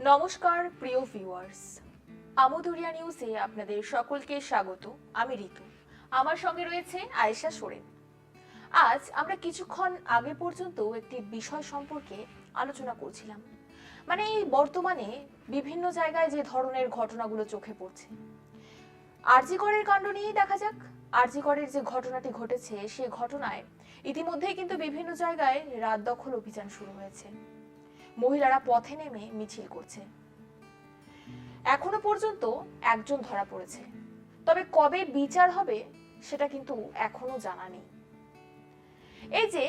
নমস্কার, প্রিয় ভিউয়ার্স আমুদুরিয়া নিউজে আপনাদের সকলকে স্বাগত। আমি ঋতু। আমার সঙ্গে রয়েছে আয়েশা সোরেন। আজ আমরা কিছুক্ষণ আগে পর্যন্ত একটি বিষয় সম্পর্কে আলোচনা করছিলাম। মানে এই বর্তমানে বিভিন্ন জায়গায় যে ধরনের ঘটনাগুলো চোখে পড়ছে। আরজিকরের কাণ্ড নিয়েই দেখা যাক। আরজিকরের যে ঘটনাটি ঘটেছে সেই ঘটনায় ইতিমধ্যেই কিন্তু বিভিন্ন জায়গায় রাত দখল অভিযান শুরু হয়েছে। মহিলারা পথে নেমে মিছিল করছে। এখনও পর্যন্ত একজন ধরা পড়েছে। তবে কবে বিচার হবে সেটা কিন্তু এখনও জানা নেই। এই যে,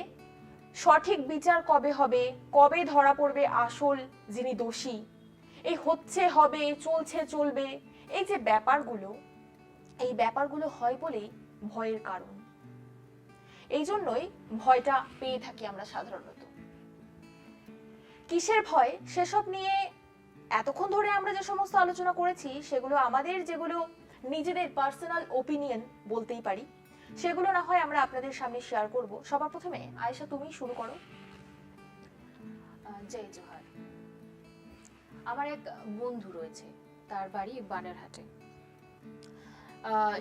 সঠিক বিচার কবে হবে, কবে ধরা পড়বে আসল যিনি দোষী, এই হচ্ছে, হবে, চলছে, চলবে, এই যে ব্যাপারগুলো, এই ব্যাপারগুলো হয় বলেই ভয়ের কারণ। এই জন্যই ভয়টা পেয়ে থাকি আমরা সাধারণত। কিসের ভয়? সেসব নিয়ে এতক্ষণ ধরে আমরা যে সমস্ত আলোচনা করেছি সেগুলো আমাদের যেগুলো নিজেদের পার্সোনাল ওপিনিয়ন বলতেই পারি সেগুলো না হয় আমরা আপনাদের সামনে শেয়ার করব। সবার প্রথমে আয়েশা তুমি শুরু করো। জয় জোহার। আমার এক বন্ধু রয়েছে তার বাড়ি বানেরহাটে।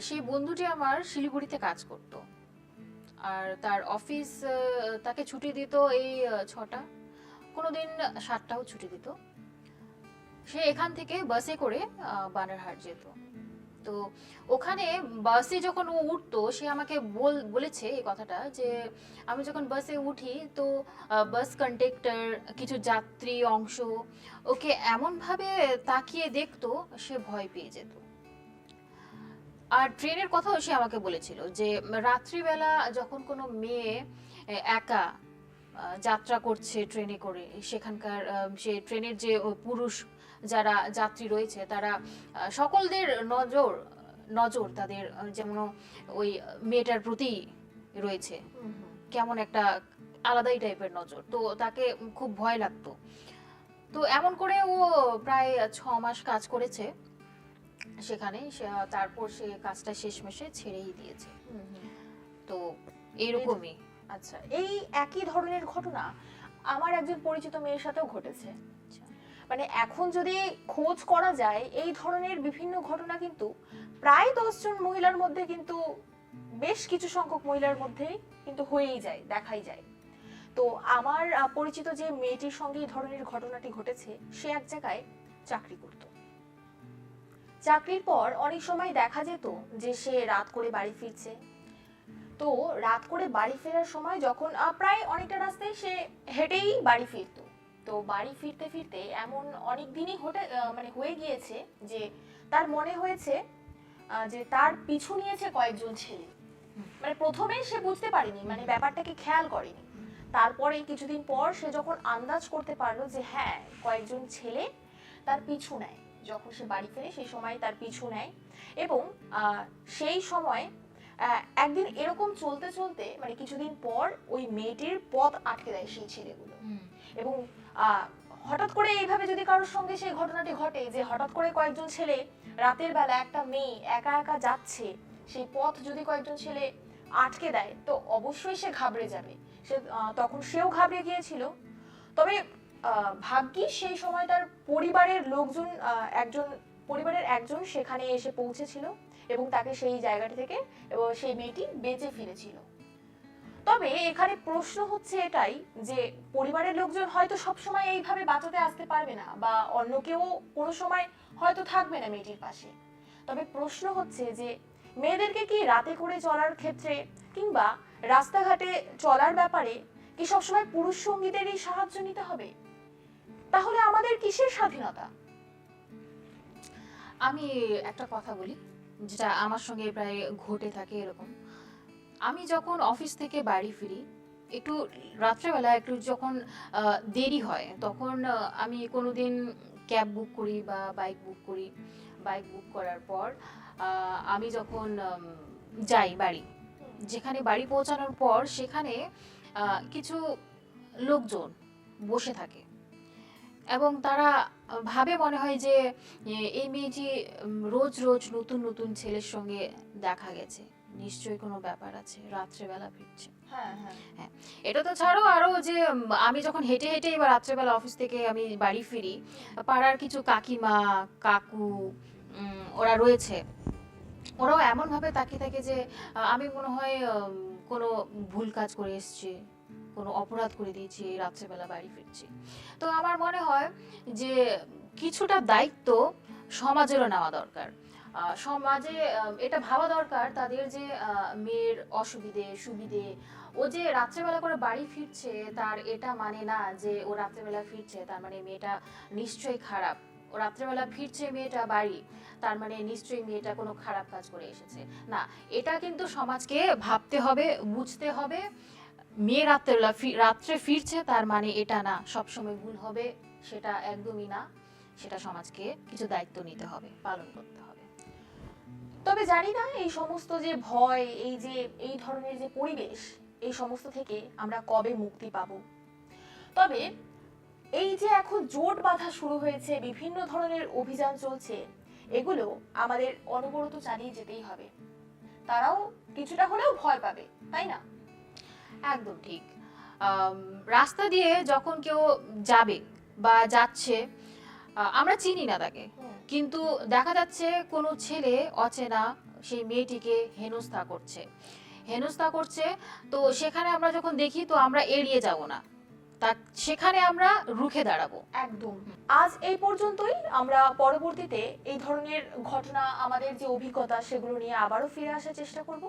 সেই বন্ধুটি আমার শিলিগুড়িতে কাজ করত। আর তার অফিস তাকে ছুটি দিত এই আহ, ছটা কোনোদিন সাতটাও ছুটি দিত। সে এখান থেকে বাসে করে বানারহাট যেত। তো ওখানে বাসে যখন ও উঠতো, সে আমাকে বল, বলেছে এই কথাটা যে, আমি যখন বাসে উঠি তো বাস কন্ডাক্টর কিছু যাত্রী অংশ, ওকে এমনভাবে তাকিয়ে দেখতো, সে ভয় পেয়ে যেত। আর ট্রেনের কথাও সে আমাকে বলেছিল যে, রাত্রিবেলা যখন কোনো মেয়ে একা যাত্রা করছে ট্রেনে করে। সেখানকার সে ট্রেনের যে পুরুষ যারা যাত্রী রয়েছে তারা সকলদের নজর নজর তাদের যেমন ওই মেয়েটার প্রতি রয়েছে। কেমন একটা আলাদাই টাইপের নজর। তো তাকে খুব ভয় লাগতো। তো এমন করে ও প্রায় ছ মাস কাজ করেছে সেখানে। তারপর সে কাজটা শেষমেশে ছেড়েই দিয়েছে। তো এরকমই। আচ্ছা এই একই ধরনের ঘটনা আমার একজন পরিচিত মেয়ের সাথেও ঘটেছে। মানে এখন যদি খোঁজ করা যায় এই ধরনের বিভিন্ন ঘটনা কিন্তু প্রায় দশজন মহিলার মধ্যে কিন্তু বেশ কিছু সংখ্যক মহিলার মধ্যেই কিন্তু হয়েই যায় দেখাই যায়। তো আমার পরিচিত যে মেয়েটির সঙ্গে এই ধরনের ঘটনাটি ঘটেছে সে এক জায়গায় চাকরি করত। চাকরির পর অনেক সময় দেখা যেত যে সে রাত করে বাড়ি ফিরছে তো রাত করে বাড়ি ফেরার সময় যখন প্রায় অনেকটা রাস্তায় সে হেঁটেই বাড়ি ফিরতো। তো বাড়ি ফিরতে ফিরতে এমন অনেক দিনই হতে মানে হয়ে গিয়েছে যে তার মনে হয়েছে যে তার পিছু নিয়েছে কয়েকজন ছেলে। মানে প্রথমে সে বুঝতে পারেনি মানে ব্যাপারটাকে খেয়াল করেনি। তারপরে কিছুদিন পর সে যখন আন্দাজ করতে পারল যে হ্যাঁ কয়েকজন ছেলে তার পিছু নেয়। যখন সে বাড়ি ফেরে সেই সময় তার পিছু নেয় এবং সেই সময় একদিন এরকম চলতে চলতে মানে কিছুদিন পর ওই মেয়েটির পথ আটকে দেয় সেই ছেলেগুলো। এবং আহ, হঠাৎ করে এইভাবে যদি কারোর সঙ্গে সেই ঘটনাটি ঘটে যে হঠাৎ করে কয়েকজন ছেলে রাতের বেলা একটা মেয়ে একা একা যাচ্ছে সেই পথ যদি কয়েকজন ছেলে আটকে দেয় তো অবশ্যই সে ঘাবড়ে যাবে। সে তখন সেও ঘাবড়ে গিয়েছিল। তবে আহ, ভাগ্যিস সেই সময় তার পরিবারের লোকজন আহ, একজন পরিবারের একজন সেখানে এসে পৌঁছেছিল। এবং তাকে সেই জায়গাটি থেকে এবং সেই মেয়েটি বেঁচে ফিরেছিল। তবে এখানে প্রশ্ন হচ্ছে এটাই যে পরিবারের লোকজন হয়তো সবসময় এইভাবে বাঁচাতে আসতে পারবে না বা অন্য কেউ কোনো সময় হয়তো থাকবে না মেয়েটির পাশে। তবে প্রশ্ন হচ্ছে যে মেয়েদেরকে কি রাতে করে চলার ক্ষেত্রে কিংবা রাস্তাঘাটে চলার ব্যাপারে কি সবসময় পুরুষ সঙ্গীদেরই সাহায্য নিতে হবে? তাহলে আমাদের কিসের স্বাধীনতা? আমি একটা কথা বলি। যেটা আমার সঙ্গে প্রায় ঘটে থাকে এরকম। আমি যখন অফিস থেকে বাড়ি ফিরি, একটু রাত্রেবেলা একটু যখন দেরি হয়, তখন আমি কোনো দিন ক্যাব বুক করি বা বাইক বুক করি। বাইক বুক করার পর আমি যখন যাই বাড়ি, যেখানে বাড়ি পৌঁছানোর পর সেখানে কিছু লোকজন বসে থাকে। এবং তারা ভাবে মনে হয় যে এই মেয়েটি রোজ রোজ নতুন নতুন ছেলের সঙ্গে দেখা গেছে। নিশ্চয়ই কোনো ব্যাপার আছে রাত্রেবেলা ফিরছে। হ্যাঁ হ্যাঁ। এটা তো ছাড়ো আরও যে আমি যখন হেঁটে হেঁটে এবার রাত্রেবেলা অফিস থেকে আমি বাড়ি ফিরি পাড়ার কিছু কাকিমা কাকু ওরা রয়েছে। ওরাও এমন ভাবে তাকিয়ে থাকে যে আমি মনে হয় কোনো ভুল কাজ করে এসেছি। কোনো অপরাধ করে দিয়েছি রাত্রেবেলা বাড়ি ফিরছি। তো আমার মনে হয় যে কিছুটা দায়িত্ব সমাজেরও নেওয়া দরকার। সমাজে এটা ভাবা দরকার তাদের যে মেয়ের অসুবিধে, সুবিধে, ও যে রাত্রেবেলা করে বাড়ি ফিরছে তার এটা মানে না যে ও রাত্রেবেলা ফিরছে, তার মানে মেয়েটা নিশ্চয়ই খারাপ। ও রাত্রেবেলা ফিরছে মেয়েটা বাড়ি, তার মানে নিশ্চয়ই মেয়েটা কোনো খারাপ কাজ করে এসেছে। না, এটা কিন্তু সমাজকে ভাবতে হবে, বুঝতে হবে মেয়ে রাত্রেবেলা ফি- রাত্রে ফিরছে, তার মানে এটা না, সবসময় ভুল হবে, সেটা একদমই না। সেটা সমাজকে কিছু দায়িত্ব নিতে হবে, পালন করতে হবে। তবে জানি না, এই সমস্ত যে ভয়, এই যে, এই ধরনের যে পরিবেশ, এই সমস্ত থেকে আমরা কবে মুক্তি পাব? তবে এই যে এখন জোট বাঁধা শুরু হয়েছে, বিভিন্ন ধরনের অভিযান চলছে, এগুলো আমাদের অনবরত চালিয়ে যেতেই হবে। তারাও কিছুটা হলেও ভয় পাবে, তাই না? একদম ঠিক। রাস্তা দিয়ে যখন কেউ যাবে বা যাচ্ছে আমরা চিনি না তাকে। কিন্তু দেখা যাচ্ছে কোনো ছেলে অচেনা সেই মেয়েটিকে হেনস্থা করছে। হেনস্থা করছে তো সেখানে আমরা যখন দেখি তো আমরা এড়িয়ে যাব না। তা সেখানে আমরা রুখে দাঁড়াবো। একদম। আজ এই পর্যন্তই। আমরা পরবর্তীতে এই ধরনের ঘটনা আমাদের যে অভিজ্ঞতা সেগুলো নিয়ে আবারও ফিরে আসার চেষ্টা করব।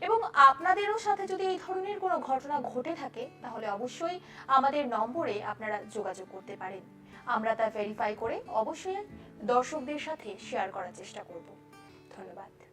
এবং আপনাদেরও সাথে যদি এই ধরনের কোনো ঘটনা ঘটে থাকে, তাহলে অবশ্যই আমাদের নম্বরে আপনারা যোগাযোগ করতে পারেন। আমরা তা ভেরিফাই করে অবশ্যই দর্শকদের সাথে শেয়ার করার চেষ্টা করব। ধন্যবাদ।